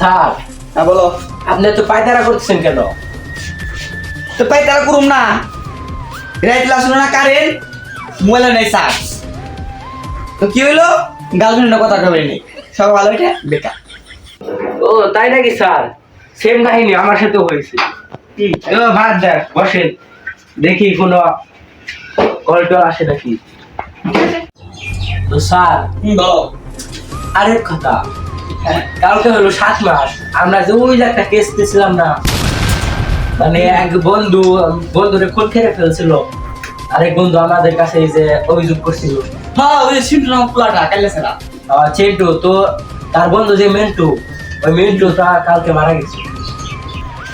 Sir. হ্যাঁ বলো। আপনি তো পায়তারা করতেছেন কেন? তো পাই তারা করুম না। রাইট না কারেন্ট? মোবাইলে নাই চার্জ তো কি হইল? গার্লফ্রেন্ডের কথা সব ভালো এটা বেকার। ও তাই নাকি স্যার? সেম কাহিনী আমার সাথে হয়েছে। কি? ও ভাত দেখ বসেন। দেখি কোনো কল টল আসে নাকি? তো স্যার বলো। আরেক কথা কালকে হলো সাত মাস। আমরা যে ওই একটা কেস দিয়েছিলাম না মানে এক বন্ধু বন্ধুরে খুন খেয়ে ফেলছিল। আরেক বন্ধু আমাদের কাছে এই যে অভিযোগ করছিল। হ্যাঁ ওই সিন্টু নাম পোলাটা চেন্টু তো তার বন্ধু যে মেন্টু ওই মেন্টুটা কালকে মারা গেছে।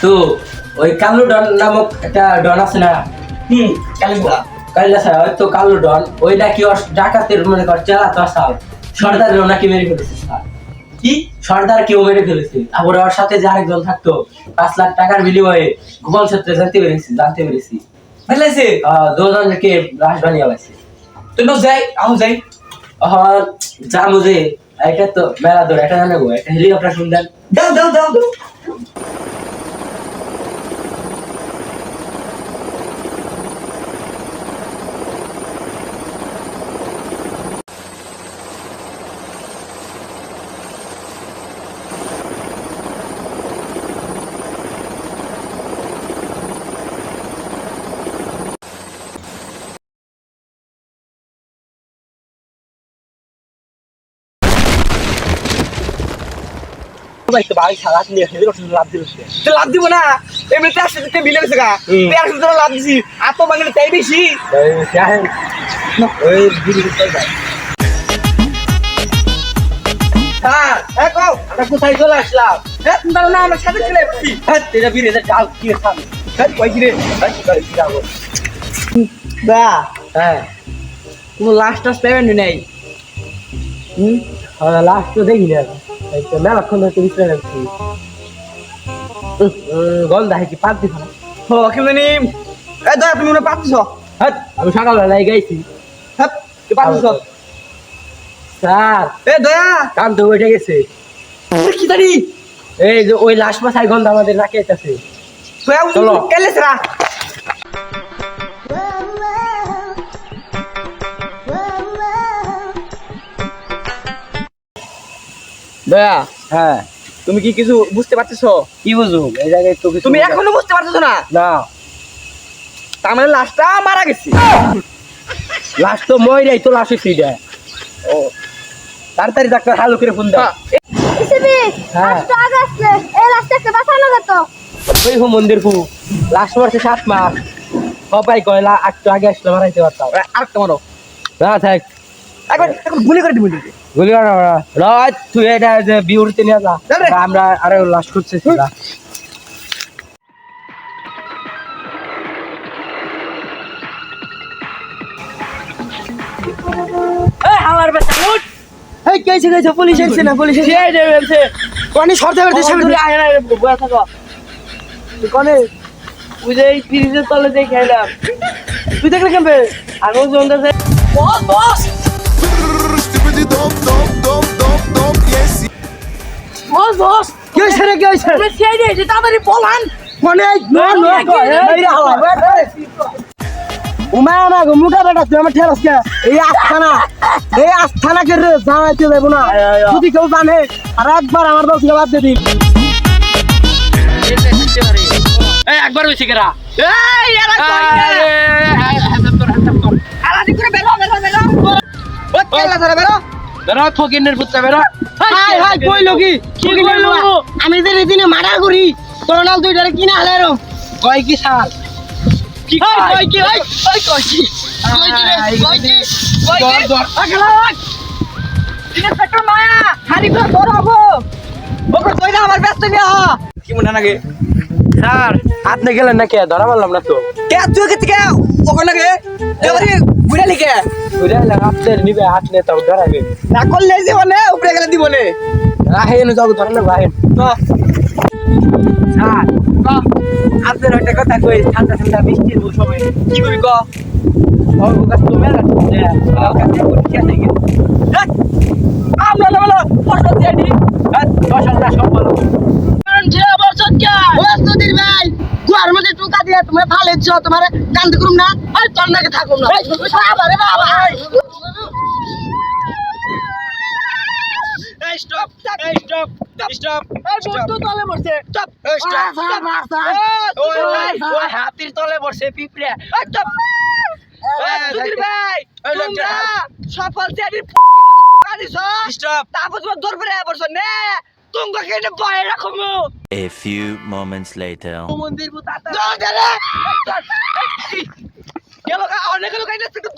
তো ওই কালু ডন নামক একটা ডন আছে না? হুম কালিগুলা স্যার তো কালু ডন। ওই নাকি ডাকাতের মনে কর চালাতো সাল। সর্দারেরও নাকি মেরে ফেলেছে কি? সর্দার কেউ মেরে ফেলেছে। আবার ওর সাথে যে আরেকজন থাকতো, পাঁচ লাখ টাকার বিনিময়ে গোপন সূত্রে জানতে পেরেছি জানতে পেরেছি। ফেলেছে দুজনকে লাশ বানিয়ে পাইছে তো তো যাই আমি যাই। যা মুঝে এটা তো মেলা দূর এটা জানে গো একটা হেলিকপ্টার শুনলেন। দাও দাও দাও দাও লাভ দিব না। এমনিতে আসতে দিতে গেছে গা। আসতে লাভ দিছি। আর তো মানে তাই বেশি। হ্যাঁ হ্যাঁ আমরা কোথায় চলে আসলাম? হ্যাঁ না আমার সাথে চলে এসেছি হ্যাঁ তেরা বীরে ডাল কি খান হ্যাঁ কই কি রে হ্যাঁ কি যাব? দা হ্যাঁ। কোনো লাস্ট টাস্ট পেমেন্ট নেই? হুম? হ্যাঁ লাস্ট তো দেখি না এই তো মেলাক্ষণ ধরে ভিতরে রাখছি গন্ধ হয় কি পাত দিখা ও কি মানে এ দা তুমি মনে পাচ্ছ হ্যাঁ আমি সকালবেলায় গাইছি হ্যাঁ কি পাচ্ছ স্যার এ দয়া কান তো উঠে গেছে কি দাঁড়ি এই যে ওই লাশ মাথায় গন্ধ আমাদের নাকে আছে চলো। কেলে দয়া হ্যাঁ। তুমি কি কিছু বুঝতে পারতেছো? কি বুঝুক এই জায়গায় তো কিছু তুমি এখনও বুঝতে পারতেছো না? না তার মানে লাশটা মারা গেছে। লাশ তো ময়রাই তো লাশ হয়েছে এটা। ও। তাড়াতাড়ি ডাক্তার হালো করে ফোন দাও। হ্যাঁ, পৃথিবী হ্যাঁ। আজ তো আগ আসলে এই রাস্তাকে বাঁচানো যেত ওই হো মন্দির কু। লাশ মারছে সাত মাস। সবাই কয়লা একটু আগে আসলে মারাইতে পারতাম। আরেকটা মারো। না থাক। এখন গুলি করে দিবি গুলি রাত তুই এটা যে বিউরিতে নিয়ে যা। আমরা আরে লাশ করছে আমার বাচ্চা উঠ এই কে এসে পুলিশ এসেছে না? পুলিশ এসে এসে কোনি সরতে পারতে দেশে? দূরে আয় না বয়া থাকো। কোনে? তুই যে ফ্রিজের তলে তুই দেখলে কেমবে আমি জন দেশে বস বস! Stupid dop dop dop dop dop yes বস বস কে রে কে এসে তুমি সেই দিয়ে তাড়াতাড়ি বলান কোনে নো নো এই হাওয়া উমা না গো মুটা বেটা তুই আমার ঠেলাস কে এই আস্থানা এই আস্থানা কে রে জানাইতে দেবো না যদি কেউ জানে আর একবার আমার দশ বাদ দিয়ে দিন এই একবার বেশি কেরা এই এরা আলাদি করে বেরো বেরো বেরো ও কেলা ধরে বেরো। বেরো থকিনের পুত্র বেরো। হাই হাই কইলো কি? কি কইলো? আমি যে রিদিনে মারা করি তোরনাল দুইটারে কিনে হালাইরো কয় কি সাল? কি কই কি ওই ওই কই কি? কই কি কই কি? কই কি? আগলা ইনে ফেটো মায়া? হারি করে ধরাবো ওকে কই না আমার ব্যস্ত নিয়া কি মনে নাগে স্যার আপনি গেলেন নাকি? ধরা মারলাম না তো। কে তুই কে কে ওখানে দেবারি বুড়া লিখে। বুঝা লাগ আপনার নিবে হাত নে তাও ধরাবে না করলে জীবনে উপরে গেলে দিবনে। রাহেন যাও ধরে না রাহেন। স্যার আপনার একটা কথা কই ঠান্ডা ঠান্ডা বৃষ্টির মৌসুমে কি কবি ক? আছে আমার আমরা বলো বসত দিয়ানি দশটা সব বলো ভাই গুয়ার মধ্যে দিয়ে তুমি ফালেছ তোমার কান্দি করুম না আর তোর নাকি থাকুম না। স্টপ স্টপ স্টপ হাতির তলে বসে পিঁপড়ে। তোমরা সফল স্টপ তারপর তোমার দৌড় বসো। নে। তুমি কেন বয়ে রাখো মু A few moments later. মন্দির অনেক লোক একটু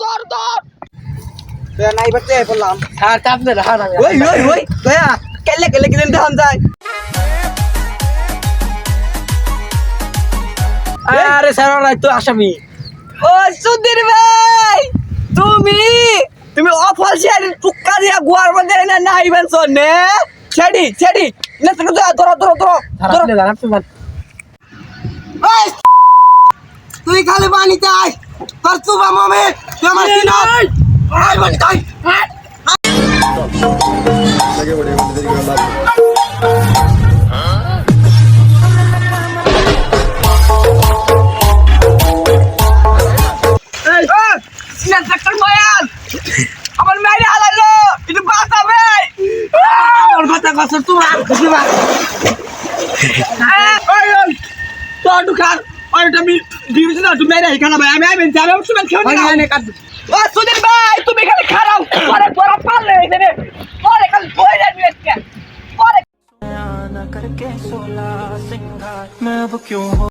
নাই বাড়তে বললাম আর কাঁপতে না ওই ওই ওই দয়া কেলে কেলে কেলে যায় আরে স্যার ওরা তো আসামি ও সুধীর ভাই তুমি তুমি অফল শেয়ার টুক্কা দিয়া গুয়ার মধ্যে না নাই বেনছো নে ছেড়ি ছেড়ি না তুমি ধরো ধরো ধরো ধরো তুই খালি পানিতে আয় তোর চুবা মামে তুই আমার চিনা আয় পানিতে আয় ইন্সপেক্টর ময়ান আমার মেয়ে হালালো একটু বাঁচাবে আমার কথা কথা তোমার তোমার তো দোকান ওইটা আমি বিবেচনা না তুমি মেরে এখানে ভাই আমি আমি যাবে আমি শুনে খেয়ে না ও সুধীর ভাই তুমি খালি খারাপ পরে পরে পারলে এখানে পরে খালি বই রাখবি আজকে পরে करके सोला सिंगार मैं अब क्यों